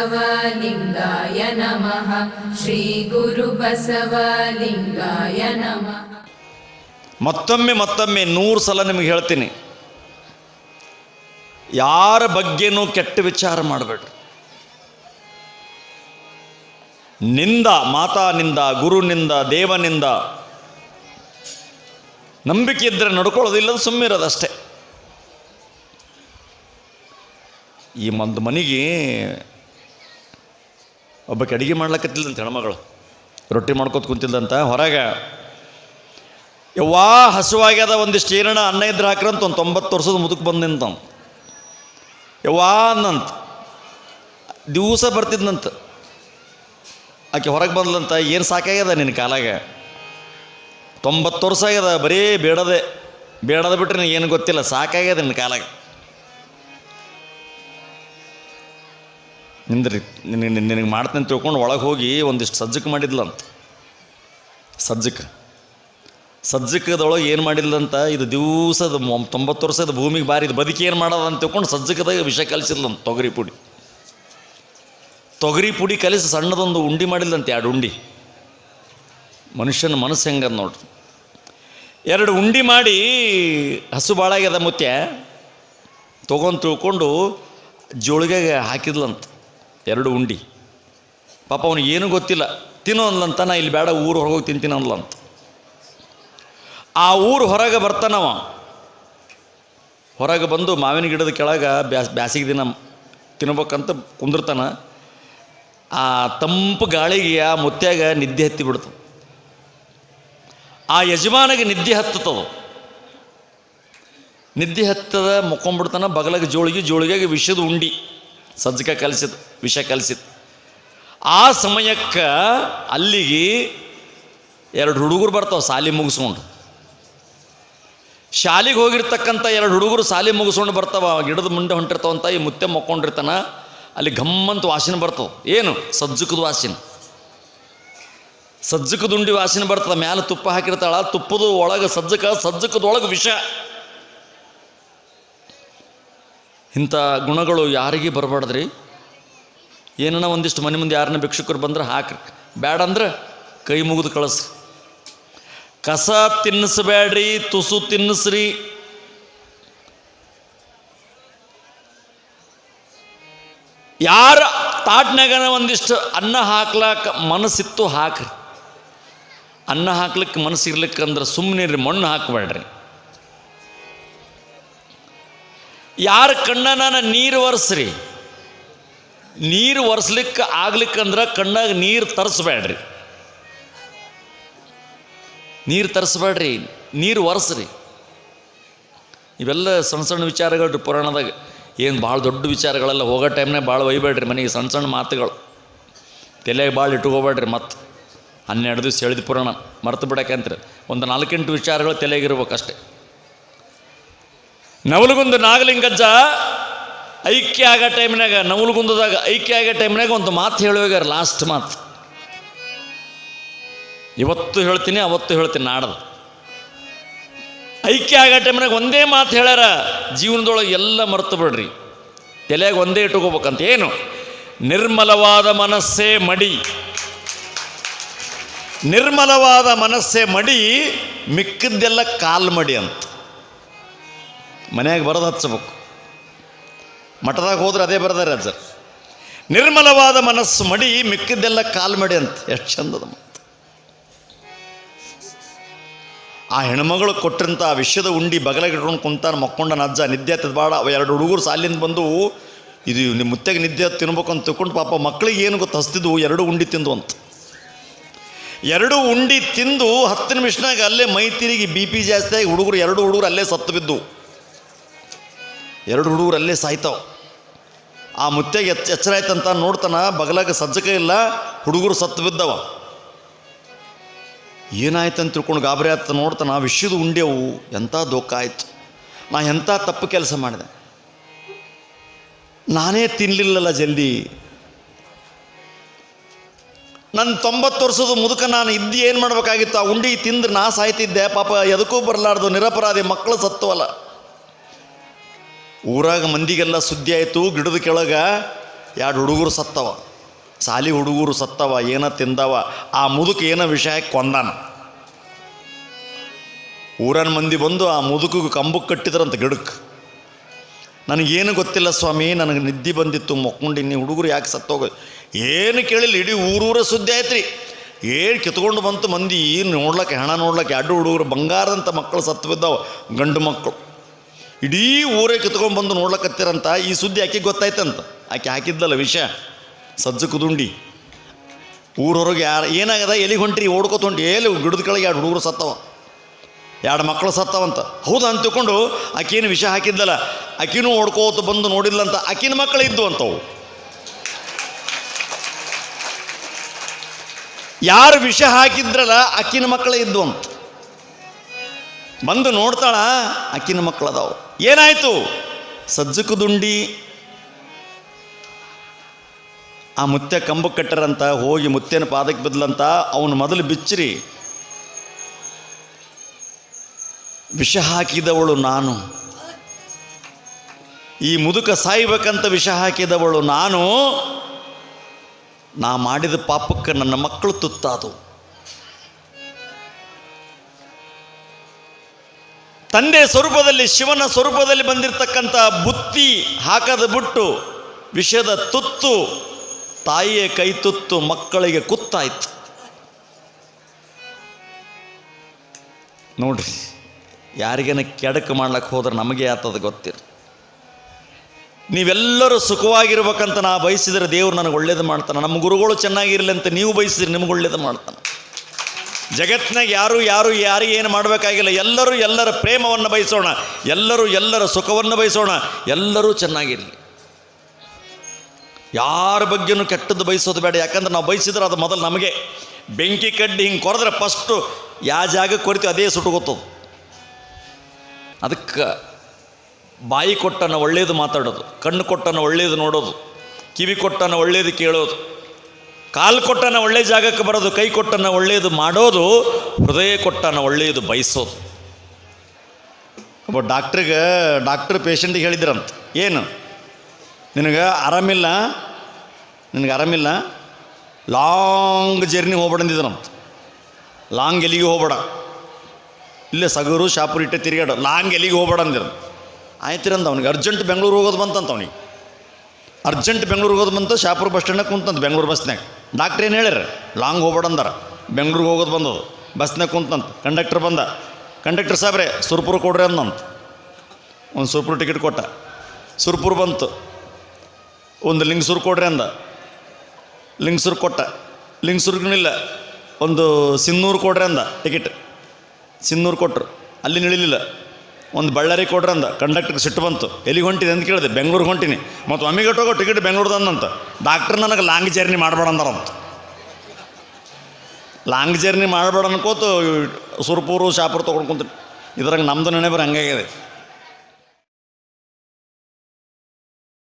श्रीगुरुबसवलिङ्गाय नमः श्रीगुरुबसवलिङ्गाय नमः ಮತ್ತೊಮ್ಮೆ ಮತ್ತೊಮ್ಮೆ ನೂರು ಸಲ ನಿಮಗೆ ಹೇಳ್ತೀನಿ ಯಾರ ಬಗ್ಗೆನೂ ಕೆಟ್ಟ ವಿಚಾರ ಮಾಡಬೇಡ್ರಿ ನಿಂದ ಮಾತಾನಿಂದ ಗುರುನಿಂದ ದೇವನಿಂದ ನಂಬಿಕೆ ಇದ್ದರೆ ನಡ್ಕೊಳ್ಳೋದಿಲ್ಲ ಸುಮ್ಮಿರೋದಷ್ಟೇ ಈ ಒಂದು ಮನೆಗೆ ಒಬ್ಬಕ್ಕೆ ಅಡುಗೆ ಮಾಡ್ಲಕತ್ತಿಲ್ಲಂತ ಹೆಣ್ಮಗಳು. ರೊಟ್ಟಿ ಮಾಡ್ಕೊತ ಕುಂತಿದ್ದಂತ ಹೊರಗೆ, ಯವ್ವಾ ಹಸುವಾಗ್ಯದ ಒಂದಿಷ್ಟು ಏನಣ್ಣ ಅನ್ನ ಇದ್ರೆ ಹಾಕ್ರಂತ ಒಂದು ತೊಂಬತ್ತು ವರ್ಷದ ಮುದುಕ್ ಬಂದು ನಿಂತ ಯವ್ವಾ ಅನ್ನಂತ. ದಿವಸ ಬರ್ತಿದ್ನಂತ. ಆಕೆ ಹೊರಗೆ ಬಂದ್ಲಂತ ಏನು ಸಾಕಾಗ್ಯದ ನಿನ್ನ ಕಾಲಾಗ? ತೊಂಬತ್ತು ವರ್ಷ ಆಗ್ಯದ, ಬರೀ ಬೇಡದೆ, ಬೇಡದ ಬಿಟ್ಟರೆ ನಿನಗೇನು ಗೊತ್ತಿಲ್ಲ, ಸಾಕಾಗ್ಯದ ನಿನ್ನ ಕಾಲಾಗ? ನಿಂದ್ರಿ, ನಿನಗೆ ಮಾಡ್ತೇನೆ ತಿಳ್ಕೊಂಡು ಒಳಗೆ ಹೋಗಿ ಒಂದಿಷ್ಟು ಸಜ್ಜಕ್ಕೆ ಮಾಡಿದ್ಲಂತ ಸಜ್ಜಕ್ಕೆ ಸಜ್ಜಕದೊಳಗೆ ಏನು ಮಾಡಿಲ್ಲಂತ ಇದು ದಿವಸದ ತೊಂಬತ್ತು ವರ್ಷದ ಭೂಮಿಗೆ ಬಾರಿ ಇದು ಬದುಕಿ ಏನು ಮಾಡೋದು ಅಂತ ತಿಳ್ಕೊಂಡು ಸಜ್ಜಕದಾಗ ವಿಷ ಕಲಿಸಿದ್ಲಂತ ತೊಗರಿ ಪುಡಿ. ತೊಗರಿ ಪುಡಿ ಕಲಿಸಿ ಸಣ್ಣದೊಂದು ಉಂಡಿ ಮಾಡಿಲ್ಲಂತ ಎರಡು ಉಂಡಿ. ಮನುಷ್ಯನ ಮನಸ್ಸು ಹೆಂಗದ ನೋಡ್ರಿ. ಎರಡು ಉಂಡಿ ಮಾಡಿ ಹಸು ಬಾಳಾಗ್ಯದ ಮುತ್ಯ, ತೊಗೊಂಡು ತಿಳ್ಕೊಂಡು ಜೋಳಿಗೆ ಹಾಕಿದ್ಲಂತ. ಎರಡು ಉಂಡಿ. ಪಾಪ ಅವನು ಏನೂ ಗೊತ್ತಿಲ್ಲ. ತಿನ್ನೋ ಅನ್ಲಂತ ನಾ ಇಲ್ಲಿ ಬೇಡ, ಊರು ಹೋಗಿ ತಿಂತೀನಿ ಅನ್ಲಂತ ಆ ಊರು ಹೊರಗೆ ಬರ್ತಾನವ ಹೊರಗೆ ಬಂದು ಮಾವಿನ ಗಿಡದ ಕೆಳಗೆ ಬ್ಯಾಸ್, ಬ್ಯಾಸಿಗೆ ದಿನ ತಿನ್ಬೇಕಂತ ಕುಂದಿರ್ತಾನ. ಆ ತಂಪು ಗಾಳಿಗೆ ಆ ಮುತ್ಯಾಗ ನಿದ್ದೆ ಹತ್ತಿ ಬಿಡ್ತು ಆ ಯಜಮಾನಿಗೆ ನಿದ್ದೆ ಹತ್ತತದು. ನಿದ್ದೆ ಹತ್ತದ, ಮುಕ್ಕೊಂಬಿಡ್ತಾನ, ಬಗಲಾಗ ಜೋಳಿಗೆ, ಜೋಳಿಗೆಗೆ ವಿಷದ ಉಂಡಿ. ಸಜ್ಜಕ ಕಲಿಸಿದ, ವಿಷ ಕಲಿಸಿದ. ಆ ಸಮಯಕ್ಕೆ ಅಲ್ಲಿಗೆ ಎರಡು ಹುಡುಗರು ಬರ್ತಾವೆ ಸಾಲಿ ಮುಗಿಸ್ಕೊಂಡು. ಶಾಲೆಗೆ ಹೋಗಿರ್ತಕ್ಕಂಥ ಎರಡು ಹುಡುಗರು ಸಾಲಿ ಮುಗಿಸ್ಕೊಂಡು ಬರ್ತಾವ, ಗಿಡದ ಮುಂದೆ ಹೊಂಟಿರ್ತಾವಂತ ಈ ಮುತ್ತೆ ಮಕ್ಕೊಂಡಿರ್ತಾನ, ಅಲ್ಲಿ ಗಮ್ಮಂತ ವಾಸನೆ ಬರ್ತವೆ. ಏನು? ಸಜ್ಜಕದ ವಾಸನೆ. ಸಜ್ಜಕದ ಉಂಡಿ ವಾಸನೆ ಬರ್ತದೆ, ಮ್ಯಾಲೆ ತುಪ್ಪ ಹಾಕಿರ್ತಾಳ, ತುಪ್ಪದ ಒಳಗೆ ಸಜ್ಜಕ ಸಜ್ಜಕದೊಳಗೆ ವಿಷ. ಇಂಥ ಗುಣಗಳು ಯಾರಿಗೆ ಬರಬಾರ್ದ್ರಿ? ಏನನ್ನ ಒಂದಿಷ್ಟು ಮನೆ ಮುಂದೆ ಯಾರನ್ನ ಭಿಕ್ಷುಕರು ಬಂದ್ರೆ ಹಾಕ್ರಿ. ಬ್ಯಾಡ ಅಂದ್ರೆ ಕೈ ಮುಗಿದು ಕಳಿಸ್ರಿ. ಕಸ ತಿನ್ನಿಸ್ಬೇಡ್ರಿ, ತುಸು ತಿನ್ನಿಸ್ರಿ. ಯಾರ ತಾಟ್ನಾಗನ ಒಂದಿಷ್ಟು ಅನ್ನ ಹಾಕ್ಲಾಕ ಮನಸ್ಸಿತ್ತು ಹಾಕ್ರಿ. ಅನ್ನ ಹಾಕ್ಲಿಕ್ಕೆ ಮನಸ್ಸಿರ್ಲಿಕ್ಕೆ ಅಂದ್ರೆ ಸುಮ್ಮನೆ ಮಣ್ಣು ಹಾಕಬೇಡ್ರಿ. ಯಾರ ಕಣ್ಣನ ನೀರು ಒರೆಸ್ರಿ? ನೀರು ಒರೆಸ್ಲಿಕ್ಕೆ ಆಗ್ಲಿಕ್ಕಂದ್ರೆ ಕಣ್ಣಾಗ ನೀರು ತರಿಸ್ಬೇಡ್ರಿ ನೀರು ತರಿಸ್ಬೇಡ್ರಿ ನೀರು ಒರೆಸ್ರಿ. ಇವೆಲ್ಲ ಸಣ್ಣ ಸಣ್ಣ ವಿಚಾರಗಳು ಪುರಾಣದಾಗ. ಏನು ಭಾಳ ದೊಡ್ಡ ವಿಚಾರಗಳೆಲ್ಲ ಹೋಗೋ ಟೈಮ್ನಾಗ ಭಾಳ ಒಯ್ಬೇಡ್ರಿ ಮನೆಗೆ ಸಣ್ಣ ಸಣ್ಣ ಮಾತುಗಳು. ತಲೆಯಾಗ ಭಾಳ ಇಟ್ಕೋಬೇಡ್ರಿ ಮತ್ತೆ. ಹನ್ನೆರಡು ದಿವಸ ಹೇಳಿದ ಪುರಾಣ, ಮರೆತು ಬಿಡಕ್ಕೆ ಅಂತ ಒಂದು ನಾಲ್ಕೆಂಟು ವಿಚಾರಗಳು ತಲೆಯಾಗಿರ್ಬೇಕಷ್ಟೆ ನವಲಗುಂದ ನಾಗಲಿಂಗಜ್ಜ ಐಕ್ಯ ಆಗೋ ಟೈಮ್ನಾಗ ನವಲಗುಂದದಾಗ ಐಕ್ಯ ಆಗೋ ಟೈಮ್ನಾಗ ಒಂದು ಮಾತು ಹೇಳುವಾಗ ಲಾಸ್ಟ್ ಮಾತು. ಇವತ್ತು ಹೇಳ್ತೀನಿ, ಅವತ್ತು ಹೇಳ್ತೀನಿ, ನಾಡದು. ಐಕ್ಯ ಆಗೋ ಟೈಮ್ನಾಗ ಒಂದೇ ಮಾತು ಹೇಳ್ಯಾರ, ಜೀವನದೊಳಗೆ ಎಲ್ಲ ಮರ್ತು ಬಿಡ್ರಿ. ತಲೆಯಾಗ ಒಂದೇ ಇಟ್ಕೋಬೇಕಂತ. ಏನು? ನಿರ್ಮಲವಾದ ಮನಸ್ಸೇ ಮಡಿ. ನಿರ್ಮಲವಾದ ಮನಸ್ಸೇ ಮಡಿ, ಮಿಕ್ಕಿದ್ದೆಲ್ಲ ಕಾಲ್ ಮಡಿ ಅಂತ. ಮನ್ಯಾಗ ಬರೋದು ಹಚ್ಚಬೇಕು. ಮಠದಾಗ ಹೋದ್ರೆ ಅದೇ ಬರದಾರೆ ಅಜ್ಜರ್ ನಿರ್ಮಲವಾದ ಮನಸ್ಸು ಮಡಿ ಮಿಕ್ಕಿದ್ದೆಲ್ಲ ಕಾಲ್ ಮಡಿ ಅಂತ. ಎಷ್ಟು ಚಂದದ ಮಾತು. ಆ ಹೆಣ್ಮಗಳು ಕೊಟ್ಟಿರಂಥ ಆ ವಿಷಯದ ಉಂಡಿ ಬಗಲಾಗಿಟ್ಕೊಂಡು ಕುಂತಾನ ಮಕ್ಕೊಂಡನ ಅಜ್ಜ. ನಿದ್ದೆ ಹತ್ತದ ಬಾಡ. ಎರಡು ಹುಡುಗರು ಸಾಲಿಂದ ಬಂದು ಇದು ನಿಮ್ಮ ಮುತ್ತೆಗೆ ನಿದ್ದೆ ತಿನ್ಬೇಕು ಅಂತ ತಿಳ್ಕೊಂಡು ಪಾಪ ಮಕ್ಕಳಿಗೆ ಏನು ಗೊತ್ತು ಹಸ್ತಿದ್ವು, ಎರಡು ಉಂಡಿ ತಿಂದು ಅಂತ. ಎರಡು ಉಂಡಿ ತಿಂದು ಹತ್ತು ನಿಮಿಷನಾಗ ಅಲ್ಲೇ ಮೈ ತಿರುಗಿ ಬಿ ಪಿ ಜಾಸ್ತಿ ಆಗಿ ಹುಡುಗರು ಎರಡು ಹುಡುಗರು ಅಲ್ಲೇ ಸತ್ತು ಬಿದ್ದು. ಎರಡು ಹುಡುಗರು ಅಲ್ಲೇ ಸಾಯ್ತಾವ. ಆ ಮುತ್ತೆಗೆ ಎಚ್ಚ ಎಚ್ಚರ ಆಯ್ತಂತ ನೋಡ್ತಾನ, ಬಗಲಾಗ ಸಜ್ಜಕ ಇಲ್ಲ, ಹುಡುಗರು ಸತ್ತು ಬಿದ್ದವ. ಏನಾಯ್ತು ಅಂತ ತಿಳ್ಕೊಂಡು ಗಾಬರಿ ಆಯ್ತು ನೋಡ್ತಾನ, ವಿಷ್ಯದ ಉಂಡೆವು ಎಂಥ ದುಃಖ ಆಯ್ತು. ನಾ ಎಂಥ ತಪ್ಪು ಕೆಲಸ ಮಾಡಿದೆ. ನಾನೇ ತಿನ್ನಲಿಲ್ಲಲ್ಲ ಜಲ್ದಿ. ನನ್ನ ತೊಂಬತ್ತು ವರ್ಷದ ಮುದುಕ ನಾನು ಇದ್ದು ಏನು ಮಾಡಬೇಕಾಗಿತ್ತು? ಆ ಉಂಡಿ ತಿಂದ್ರೆ ನಾ ಸಾಯ್ತಿದ್ದೆ, ಪಾಪ ಎದಕ್ಕೂ ಬರಲಾರ್ದು, ನಿರಪರಾಧಿ ಮಕ್ಕಳು ಸತ್ತವಲ್ಲ. ಊರಾಗ ಮಂದಿಗೆಲ್ಲ ಸುದ್ದಿ ಆಯಿತು, ಗಿಡದ ಕೆಳಗೆ ಎರಡು ಹುಡುಗರು ಸತ್ತವ. ಸಾಲಿ ಹುಡುಗರು ಸತ್ತವ, ಏನ ತಿಂದವ, ಆ ಮುದುಕ ಏನ ವಿಷಯ ಕೊಂದಾನ ಊರನ ಮಂದಿ ಬಂದು ಆ ಮುದುಕಿಗೆ ಕಂಬಕ್ಕೆ ಕಟ್ಟಿದ್ರಂತ ಗಿಡಕ್ಕೆ ನನಗೇನು ಗೊತ್ತಿಲ್ಲ ಸ್ವಾಮಿ, ನನಗೆ ನಿದ್ದೆ ಬಂದಿತ್ತು ಮಕ್ಕೊಂಡಿನಿ ಹುಡುಗರು ಯಾಕೆ ಸತ್ತೋಗ? ಏನು ಕೇಳಿಲ್ಲ, ಇಡೀ ಊರೂರ ಸುದ್ದಿ ಆಯ್ತು ರೀ ಏನು ಕಿತ್ಕೊಂಡು ಬಂತು ಮಂದಿ, ನೋಡ್ಲಕ್ಕೆ, ಹೆಣ ನೋಡ್ಲಕ್ಕೆ, ಎರಡು ಹುಡುಗರು ಬಂಗಾರದಂಥ ಮಕ್ಕಳು ಸತ್ತು ಬಿದ್ದಾವೆ, ಗಂಡು ಮಕ್ಕಳು. ಇಡೀ ಊರೇ ಕಿತ್ಕೊಂಡು ಬಂದು ನೋಡ್ಲಕತ್ತಿರಂತ, ಈ ಸುದ್ದಿ ಆಕೆ ಗೊತ್ತಾಯ್ತಂತ. ಆಕೆ ಹಾಕಿದ್ದಲ್ಲ ವಿಷಯ ಸಜ್ಜು ಕುದುಂಡಿ. ಊರೊರಗೆ ಯಾರು, ಏನಾಗದ ಎಲ್ಲಿಗೆ ಹೊಂಟ್ರಿ ಓಡ್ಕೋತ ಹೊಂಟಿ ಎಲ್ಲಿ ಗಿಡದ ಕೆಳಗೆ ಎರಡು ಹುಡುಗರು ಸತ್ತವ. ಎರಡು ಮಕ್ಕಳು ಸತ್ತವಂತ. ಹೌದಾ ಅಂತ ತಿಳ್ಕೊಂಡು ಆಕೇನು ವಿಷ ಹಾಕಿದ್ದಲ್ಲ, ಆಕಿನೂ ಓಡ್ಕೋತ ಬಂದು ನೋಡಿದ್ಲಂತ, ಆಕಿನ ಮಕ್ಕಳು ಇದ್ದು ಅಂತವು. ಯಾರು ವಿಷ ಹಾಕಿದ್ರಲ್ಲ, ಆಕಿನ ಮಕ್ಕಳೇ ಇದ್ದು ಅಂತ. ಬಂದು ನೋಡ್ತಾಳ, ಆಕಿನ ಮಕ್ಕಳು ಅದಾವು ಏನಾಯ್ತು? ಸಜ್ಜಕದುಂಡಿ ಆ ಮುತ್ತೆ ಕಂಬ ಕಟ್ಟರಂತ, ಹೋಗಿ ಮುತ್ಯನ ಪಾದಕ್ಕೆ ಬಿದ್ಲಂತ, ಅವನು ಮೊದಲು ಬಿಚ್ಚಿರಿ. ವಿಷ ಹಾಕಿದವಳು ನಾನು. ಈ ಮುದುಕ ಸಾಯ್ಬೇಕಂತ ವಿಷ ಹಾಕಿದವಳು ನಾನು. ನಾ ಮಾಡಿದ ಪಾಪಕ್ಕೆ ನನ್ನ ಮಕ್ಕಳು ತುತ್ತಾದು. ತಂದೆ ಸ್ವರೂಪದಲ್ಲಿ, ಶಿವನ ಸ್ವರೂಪದಲ್ಲಿ ಬಂದಿರತಕ್ಕಂಥ ಬುತ್ತಿ ಹಾಕದ ಬಿಟ್ಟು ವಿಷದ ತುತ್ತು ತಾಯಿಯ ಕೈ ತುತ್ತು ಮಕ್ಕಳಿಗೆ ಕುತ್ತಾಯ್ತು ನೋಡ್ರಿ, ಯಾರಿಗೇನ ಕೆಡಕು ಮಾಡ್ಲಿಕ್ಕೆ ಹೋದ್ರೆ ನಮಗೆ ಆತದ ಗೊತ್ತಿರ ನೀವೆಲ್ಲರೂ ಸುಖವಾಗಿರ್ಬೇಕಂತ ನಾ ಬಯಸಿದ್ರೆ ದೇವ್ರು ನನಗೆ ಒಳ್ಳೇದು ಮಾಡ್ತಾನೆ. ನಮ್ಮ ಗುರುಗಳು ಚೆನ್ನಾಗಿರಲಿ ಅಂತ ನೀವು ಬಯಸಿದ್ರೆ ನಿಮ್ಗೆ ಒಳ್ಳೇದು ಮಾಡ್ತಾನೆ. ಜಗತ್ನಾಗ ಯಾರು ಯಾರು ಯಾರು ಏನು ಮಾಡಬೇಕಾಗಿಲ್ಲ. ಎಲ್ಲರೂ ಎಲ್ಲರ ಪ್ರೇಮವನ್ನು ಬಯಸೋಣ. ಎಲ್ಲರೂ ಎಲ್ಲರ ಸುಖವನ್ನು ಬಯಸೋಣ. ಎಲ್ಲರೂ ಚೆನ್ನಾಗಿರಲಿ. ಯಾರ ಬಗ್ಗೆನೂ ಕೆಟ್ಟದ್ದು ಬಯಸೋದು ಬೇಡ. ಯಾಕಂದ್ರೆ ನಾವು ಬಯಸಿದ್ರೆ ಅದು ಮೊದಲು ನಮಗೆ. ಬೆಂಕಿ ಕಡ್ಡಿ ಹಿಂಗೆ ಕೊರೆದ್ರೆ ಫಸ್ಟು ಯಾವ ಜಾಗಕ್ಕೆ ಕೊರಿತೀವಿ ಅದೇ ಸುಟ್ಟುಗೊತ್ತದು ಅದಕ್ಕೆ ಬಾಯಿ ಕೊಟ್ಟನ ಒಳ್ಳೇದು ಮಾತಾಡೋದು. ಕಣ್ಣು ಕೊಟ್ಟನ ಒಳ್ಳೇದು ನೋಡೋದು. ಕಿವಿ ಕೊಟ್ಟನ ಒಳ್ಳೇದು ಕೇಳೋದು. ಕಾಲು ಕೊಟ್ಟನ ಒಳ್ಳೆ ಜಾಗಕ್ಕೆ ಬರೋದು, ಕೈ ಕೊಟ್ಟನ ಒಳ್ಳೆಯದು ಮಾಡೋದು, ಹೃದಯ ಕೊಟ್ಟನ ಒಳ್ಳೆಯದು ಬಯಸೋದು. ಒಬ್ಬ ಡಾಕ್ಟ್ರಿಗೆ, ಡಾಕ್ಟ್ರ್ ಪೇಷಂಟಿಗೆ ಹೇಳಿದ್ರಂತ. ಏನು? ನಿನಗೆ ಆರಾಮಿಲ್ಲ? ನಿನಗೆ ಆರಾಮಿಲ್ಲ? ಲಾಂಗ್ ಜರ್ನಿ ಹೋಗ್ಬಿಡಂದಿದ್ರಂತ ಲಾಂಗ್ ಎಲ್ಲಿಗೆ ಹೋಗ್ಬೇಡ. ಇಲ್ಲೇ ಸಗರು, ಶಾಪುರ್ ಇಟ್ಟೆ ತಿರುಗಾಡು ಲಾಂಗ್ ಎಲ್ಲಿಗೆ ಹೋಗ್ಬೇಡ ಅಂದಿರ ಆಯ್ತಿರಂದ ಅವ್ನಿಗೆ. ಅರ್ಜೆಂಟ್ ಬೆಂಗಳೂರು ಹೋಗೋದು ಬಂತಂತ ಅವ್ನಿಗೆ. ಅರ್ಜೆಂಟ್ ಬೆಂಗ್ಳೂರಿಗೆ ಹೋಗೋದು ಬಂತು, ಶಾಪುರ ಬಸ್ ಸ್ಟ್ಯಾಂಡಾಗ ಕುಂತಂತ ಬೆಂಗ್ಳೂರು ಬಸ್ನಾಗ ಡಾಕ್ಟ್ರ್ ಏನು ಹೇಳ್ಯಾರ? ಲಾಂಗ್ ಹೋಗ್ಬೇಡ ಬೆಂಗ್ಳೂರಿಗೆ ಹೋಗೋದು ಬಂದದು ಬಸ್ನಾಗ ಕುಂತಂತ ಕಂಡಕ್ಟರ್ ಬಂದ. ಕಂಡಕ್ಟರ್ ಸಾಬ್ರೆ, ಸುರ್ಪುರ್ ಕೊಡ್ರಿ ಅಂದಂತ ಒಂದು ಸುರ್ಪುರ ಟಿಕೆಟ್ ಕೊಟ್ಟ. ಸುರ್ಪುರ್ ಬಂತು. ಒಂದು ಲಿಂಗಸೂರು ಕೊಡ್ರಿ ಅಂದ. ಲಿಂಗಸೂರು ಕೊಟ್ಟ. ಲಿಂಗಸೂರ್ಗಿನಿಲ್ಲ ಒಂದು ಸಿನ್ನೂರು ಕೊಡ್ರಿ ಅಂದ ಟಿಕೆಟ್. ಸಿನ್ನೂರು ಕೊಟ್ಟರು ಅಲ್ಲಿ ನಿಳಿಲಿಲ್ಲ ಒಂದು ಬಳ್ಳಾರಿ ಕೊಡ್ರಿ ಅಂದ ಕಂಡಕ್ಟರ್ಗೆ ಸಿಟ್ಟು ಬಂತು. ಎಲ್ಲಿಗೆ ಹೊಂಟಿದೆ ಅಂತ ಕೇಳಿದೆ, ಬೆಂಗ್ಳೂರಿಗೆ ಹೊಂಟಿನಿ. ಮತ್ತು ಒಮ್ಮೆಗೆ ಹೋಗೋ ಟಿಕೆಟ್ ಬೆಂಗ್ಳೂರ್ದು ಅಂದಂತ. ಡಾಕ್ಟ್ರ್ ನನಗೆ ಲಾಂಗ್ ಜರ್ನಿ ಮಾಡಬೇಡ ಅಂದಾರಂತ ಲಾಂಗ್ ಜರ್ನಿ ಮಾಡಬೇಡ ಅನ್ಕೋತು, ಸುರ್ಪೂರು, ಶಾಪುರ್ ತೊಗೊಂಡು ಕುಂತ ಇದ್ರಾಗ ನಮ್ಮದು ನೆನೆ ಬರ ಹಂಗಾಗಿದೆ